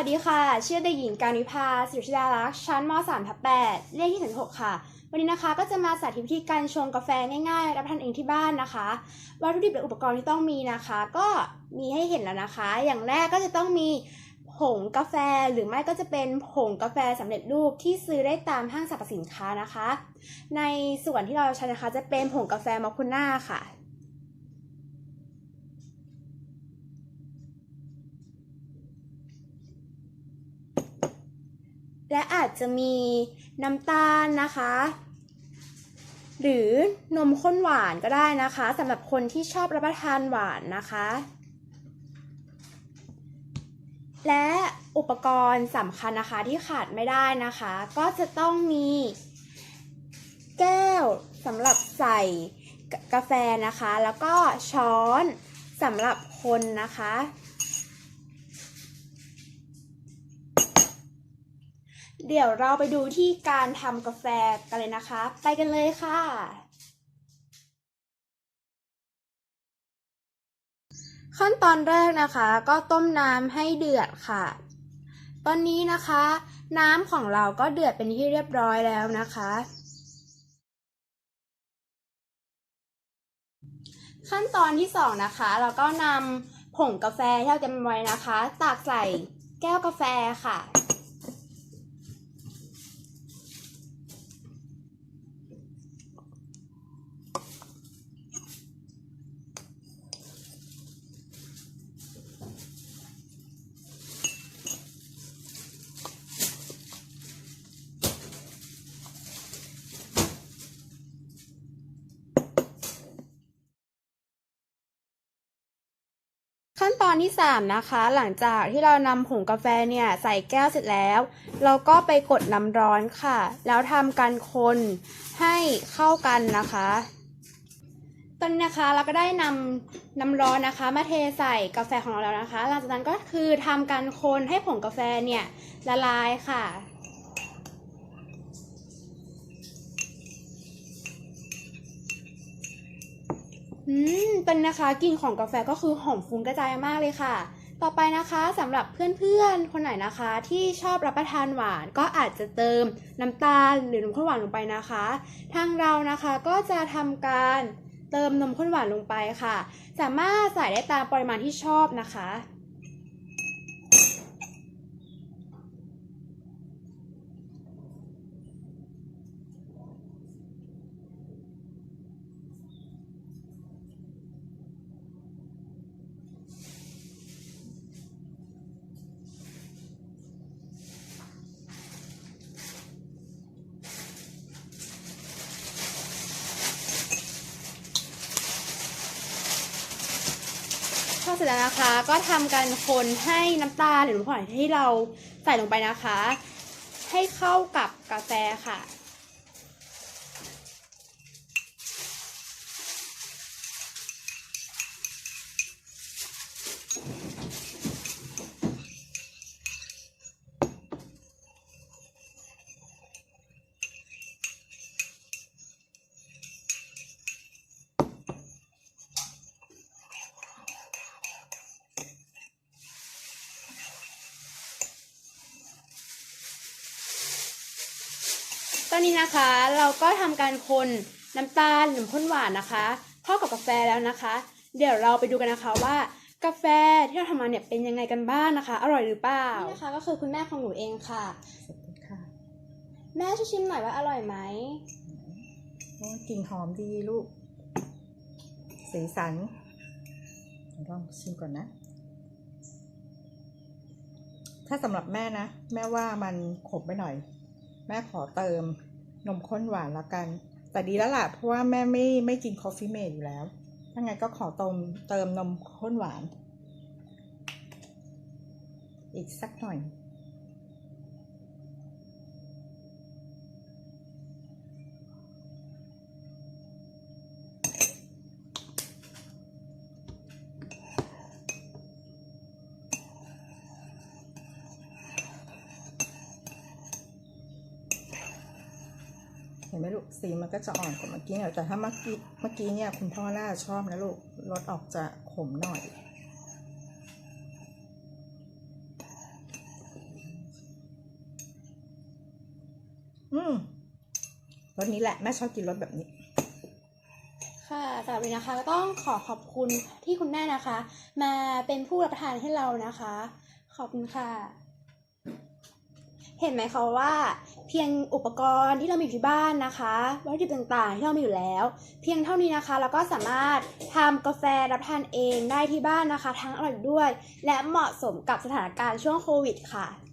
วัสดีค่ะ ชื่อเด็กหญิงการวิภาศิริชดาลักษ์ชั้นม .3 ทับ8เลขที่36ค่ะ วันนี้นะคะก็จะมาสาธิตวิธีการชงกาแฟง่ายๆ รับประทานเองที่บ้านนะคะ วัตถุดิบและอุปกรณ์ที่ต้องมีนะคะ ก็มีให้เห็นแล้วนะคะ อย่างแรกก็จะต้องมีผงกาแฟหรือไม่ก็จะเป็นผงกาแฟสำเร็จรูปที่ซื้อได้ตามห้างสรรพสินค้านะคะ ในส่วนที่เราใช้นะคะจะเป็นผงกาแฟมอคคุน่าค่ะ และอาจจะมีน้ำตาลนะคะ หรือนมข้นหวานก็ได้นะคะสำหรับคนที่ชอบรับประทานหวานนะคะ และอุปกรณ์สำคัญนะคะที่ขาดไม่ได้นะคะ ก็จะต้องมีแก้วสำหรับใส่กาแฟนะคะ แล้วก็ช้อนสำหรับคนนะคะ เดี๋ยวเราไปดูที่การทำกาแฟกันเลยนะคะ ไปกันเลยค่ะ ขั้นตอนแรกนะคะก็ต้มน้ำให้เดือดค่ะ ตอนนี้นะคะ น้ำของเราก็เดือดเป็นที่เรียบร้อยแล้วนะคะ ขั้นตอนที่สองนะคะ เราก็นำผงกาแฟที่เราเตรียมไว้นะคะ ตักใส่แก้วกาแฟค่ะ ขั้นตอนที่ 3 นะคะ หลังจากที่เรานำผงกาแฟเนี่ยใส่แก้วเสร็จแล้ว เราก็ไปกดน้ำร้อนค่ะ แล้วทำการคนให้เข้ากันนะคะ ตอนนี้นะคะเราก็ได้นำน้ำร้อนนะคะ มาเทใส่กาแฟของเราแล้วนะคะ หลังจากนั้นก็คือทำการคนให้ผงกาแฟเนี่ยละลายค่ะ อืมเป็นนะคะกลิ่นของกาแฟก็คือหอมฟุ้งกระจายมากเลยค่ะ ต่อไปนะคะสำหรับเพื่อนๆคนไหนนะคะ ที่ชอบรับประทานหวานก็อาจจะเติมน้ำตาลหรือนมข้นหวานลงไปนะคะ ทางเรานะคะก็จะทำการเติมนมข้นหวานลงไปค่ะ สามารถใส่ได้ตามปริมาณที่ชอบนะคะ เสร็จแล้วนะคะ ก็ทำการคนให้น้ำตาลหรือน้ำหอยที่เราใส่ลงไปนะคะ ให้เข้ากับกาแฟค่ะ อนนี้นะคะเราก็ทำการคนน้ำตาลหรือข้นหวานนะคะเข้ากับกาแฟแล้วนะคะ เดี๋ยวเราไปดูกันนะคะว่ากาแฟที่เราทำมาเนี่ยเป็นยังไงกันบ้างนะคะ อร่อยหรือเปล่านี่นะคะก็คือคุณแม่ของหนูเองค่ะสวัสดีค่ะแม่ช่วยชิมหน่อยว่าอร่อยไหมโอ้ยกลิ่นหอมดีลูก สีสันเดี๋ยวลองชิมก่อนนะ ถ้าสำหรับแม่นะ แม่ว่ามันขมไปหน่อย แม่ขอเติม นมข้นหวานละกัน แต่ดีแล้วล่ะเพราะว่าแม่ไม่ไม่กินคอฟฟี่เมดอยู่แล้วถ้าไงก็ขอเติมเติมนมข้นหวาน อีกสักหน่อย ไหมลูกสีมันก็จะอ่อนกว่าเมื่อกี้หน่ยแต่ถ้าเมื่อกี้เมื่อกี้เนี่ยคุณพ่อน่าชอบนะลูกรสออกจะขมหน่อยอืมรสนี้แหละแม่ชอบกินรสแบบนี้ ค่ะสำหรับวันนะคะก็ต้องขอขอบคุณที่คุณแม่นะคะ มาเป็นผู้รับประทานให้เรานะคะ ขอบคุณค่ะ เห็นไหมคะว่า เพียงอุปกรณ์ที่เรามีอยู่ที่บ้านนะคะวัตถุดิบต่างๆ ที่เรามีอยู่แล้ว เพียงเท่านี้นะคะ เราก็สามารถทำกาแฟรับทานเองได้ที่บ้านนะคะ ทั้งอร่อยด้วย และเหมาะสมกับสถานการณ์ช่วงโควิดค่ะ